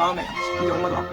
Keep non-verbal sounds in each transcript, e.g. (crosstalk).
老美，你懂不懂？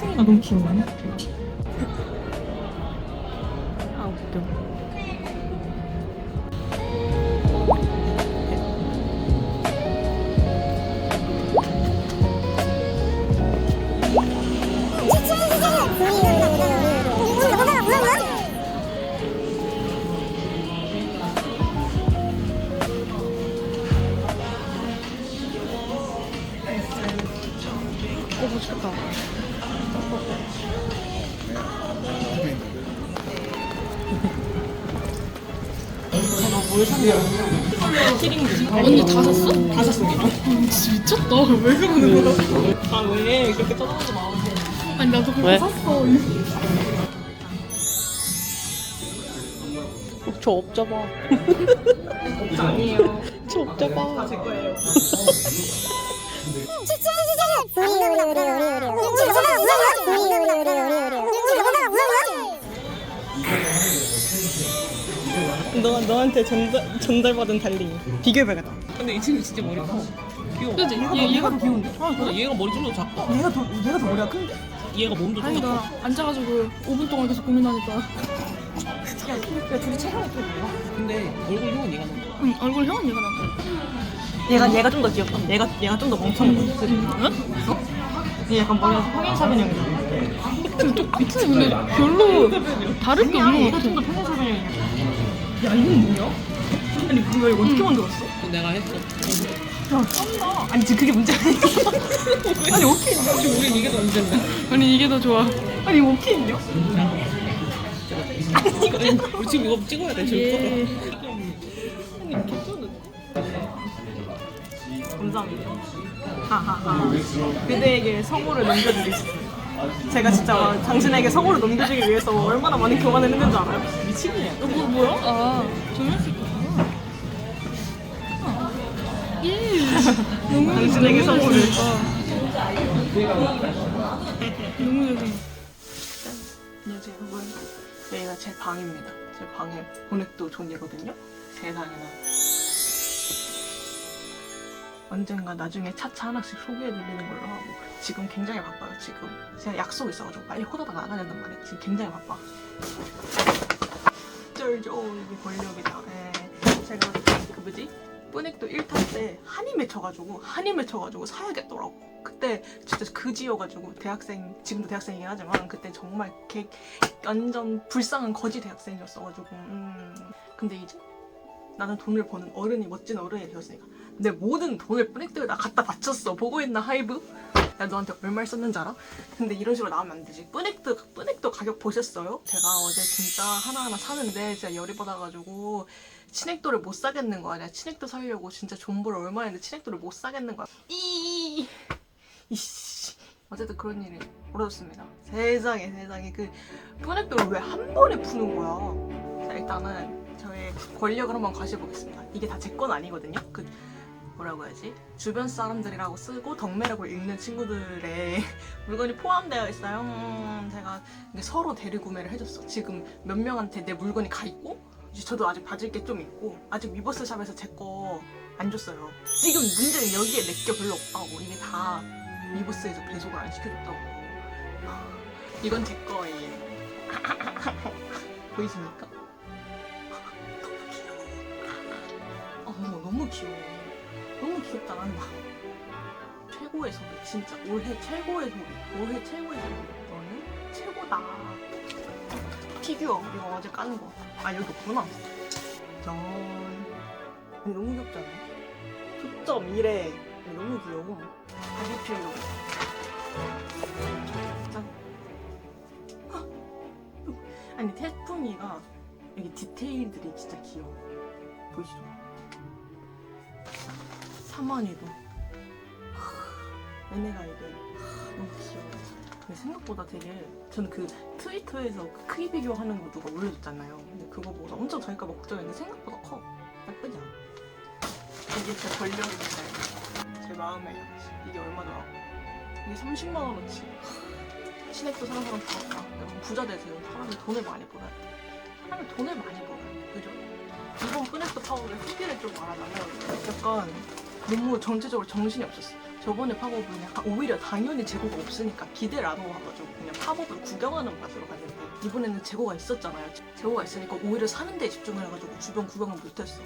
사춘이가 너무 귀여워. 아 웃겨. 언니 다 샀어? 다 샀어. 진짜 미쳤다. 왜 그러는 거야? 아왜 그렇게 떠나지 마. 아니 나도 그거 왜? 샀어. 저 업자봐. 아니에요. 저 업자봐. 제 거예요. 너 너한테 전달 전달받은 달링 비교해봐야겠다. 근데 이 친구 진짜 머리 커. 귀여워. 그지? 얘 얘가 더 귀여운데. 아, 근데 얘가 머리 좀 더 작다. 얘가 더 얘가 더 머리가 큰데? 얘가 몸도 좀더 커. 다행이다. 앉아가지고 5분 동안 계속 고민하니까. 야 둘이 체형이 또 뭐야? 근데 얼굴 형은 얘가 더. 응 얼굴 형은 얘가 낫다. 얘가 얘가 좀 더 귀엽다. 얘가 얘가 좀 더 멍청해. 응? 얘 약간 머리가. 근데 또 미친이 근데 별로 다를 게 없는 것 얘가 좀더 같아. 야 이건 뭐야? 아니 뭐야 이거 어떻게 만들었어? 그거 내가 했어. 야 쩐다. 아니 지금 그게 문제가 있어. (laughs) 아니 어떻게 있냐? 지금 우리 이게 더 문제인데. 아니 이게 더 좋아. 아니 이거 어떻게 있냐? 우리 지금 이거 찍어야 돼. 지금 예. 감사합니다. 하하하. 그대에게 성우를 넘겨드리겠습니다. 제가 진짜 당신에게 성우를 넘겨주기 위해서 얼마나 많은 교환을 했는지 알아요? 미치겠네. 어, 뭐, 뭐야? 아, 조명수 있구나. 아. 예. 너무 당신에게. 잘생겼다. 너무 잘생겼어. 안녕하세요 여러분. 여기가 제 방입니다. 제 방에 보넥도 존이거든요. 세상에나. 언젠가 나중에 차차 하나씩 소개해드리는 걸로 하고. 지금 굉장히 바빠요 지금. 제가 약속 있어가지고 빨리 호다닥 나가야 된단 말이에요. 지금 굉장히 바빠. 쩔죠 이게 권력이다. 예. 제가 그 뭐지? 뿌넥도 1타 때 한이 맺혀가지고 한이 맺혀가지고 사야겠더라고. 그때 진짜 그지여가지고 대학생 지금도 대학생이긴 하지만 그때 정말 개 완전 불쌍한 거지 대학생이었어가지고. 음. 근데 이제 나는 돈을 버는 어른이 멋진 어른이 되었으니까 내 모든 돈을 뿌넥트에 다 갖다 바쳤어 보고 있나 하이브? 나 너한테 얼마를 썼는지 알아? 근데 이런 식으로 나오면 안 되지 뿌넥트, 뿌넥트 가격 보셨어요? 제가 어제 진짜 하나하나 사는데 진짜 열이 받아가지고 치넥도를 못 사겠는 거야 내가 치넥도 사려고 진짜 존버를 얼마 했는데 치넥도를 못 사겠는 거야 이 이씨 어쨌든 그런 일이 벌어졌습니다 세상에 세상에 그 뿌넥도를 왜 한 번에 푸는 거야 자 일단은 저의 권력을 한번 과시해보겠습니다. 이게 다 제 건 아니거든요. 그 뭐라고 해야지? 주변 사람들이라고 쓰고 덕매라고 읽는 친구들의 (laughs) 물건이 포함되어 있어요. 음, 제가 서로 대리 구매를 해줬어. 지금 몇 명한테 내 물건이 가 있고 저도 아직 받을 게 좀 있고 아직 위버스 샵에서 제 거 안 줬어요. 지금 문제는 여기에 내 게 별로 없다고 이게 다 위버스에서 배송을 안 시켜줬다고. 이건 제 거예요. (laughs) 보이십니까? 어, (laughs) 너무 귀여워. 너무 귀엽다, 나는 막. 최고의 소리, 진짜. 올해 최고의 소리. 올해 최고의 소리. 너는 최고다. 피규어, 이거 어제 까는 거. 아, 여기 없구나. 짠. 너무 귀엽잖아. 초점 이래. 너무 귀여워. 다시 필요. 짠. 헉! 아니, 태풍이가 여기 디테일들이 진짜 귀여워. 보이시죠? 사만이도 얘네가 이게 너무 귀여워. 근데 생각보다 되게 저는 그 트위터에서 그 크기 비교하는 거 누가 올려줬잖아요. 근데 그거 보고 엄청 저니까 막 걱정했는데 생각보다 커. 나쁘지 않아. 이게 제 권력인데 제 양식. 이게 얼마더라? 이게 30만 원어치. 시댁도 사는 사람 다 없다. 여러분 부자 되세요. 사람이 돈을 많이 벌어야 돼. 사람이 돈을 많이 벌어야 돼. 그죠? 이번 뿌넥스 파워의 후기를 좀 말하자면 약간 너무 전체적으로 정신이 없었어. 저번에 팝업은 약간 오히려 당연히 재고가 없으니까 기대를 안 하고 가가지고 그냥 팝업을 구경하는 맛으로 갔는데 이번에는 재고가 있었잖아요. 재고가 있으니까 오히려 사는 데 집중을 해가지고 주변 구경을 못했어.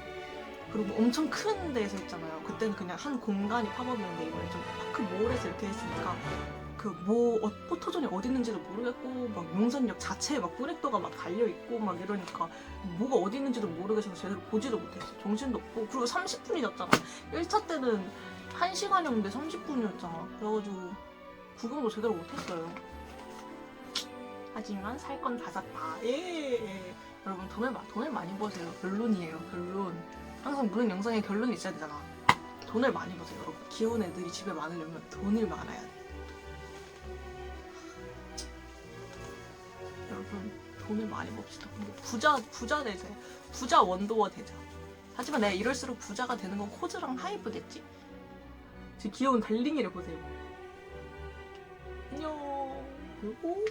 그리고 엄청 큰 데에서 했잖아요. 그때는 그냥 한 공간이 팝업이었는데 이번에 좀 파크 몰에서 이렇게 했으니까 그 뭐 포토존이 어디 있는지도 모르겠고 막 용산역 자체에 막 뿌넥도가 막 달려 있고 막 이러니까 뭐가 어디 있는지도 모르겠어서 제대로 보지도 못했어. 정신도 없고 그리고 30분이 졌잖아. 1차 때는 1시간이었는데 30분이었잖아. 그래가지고 구경도 제대로 못했어요. 하지만 살 건 다 샀다. 예. 여러분 돈을 마- 돈을 많이 버세요. 결론이에요. 결론. 항상 모든 영상에 결론이 있어야 되잖아. 돈을 많이 버세요, 여러분. 귀여운 애들이 집에 많으려면 돈을 많아야 돼. 돈을 많이 봅시다. 뭐 부자 부자 되자. 부자 원도어 되자. 하지만 내가 이럴수록 부자가 되는 건 코즈랑 하이브겠지? 제 귀여운 달링이를 보세요. 안녕. 그리고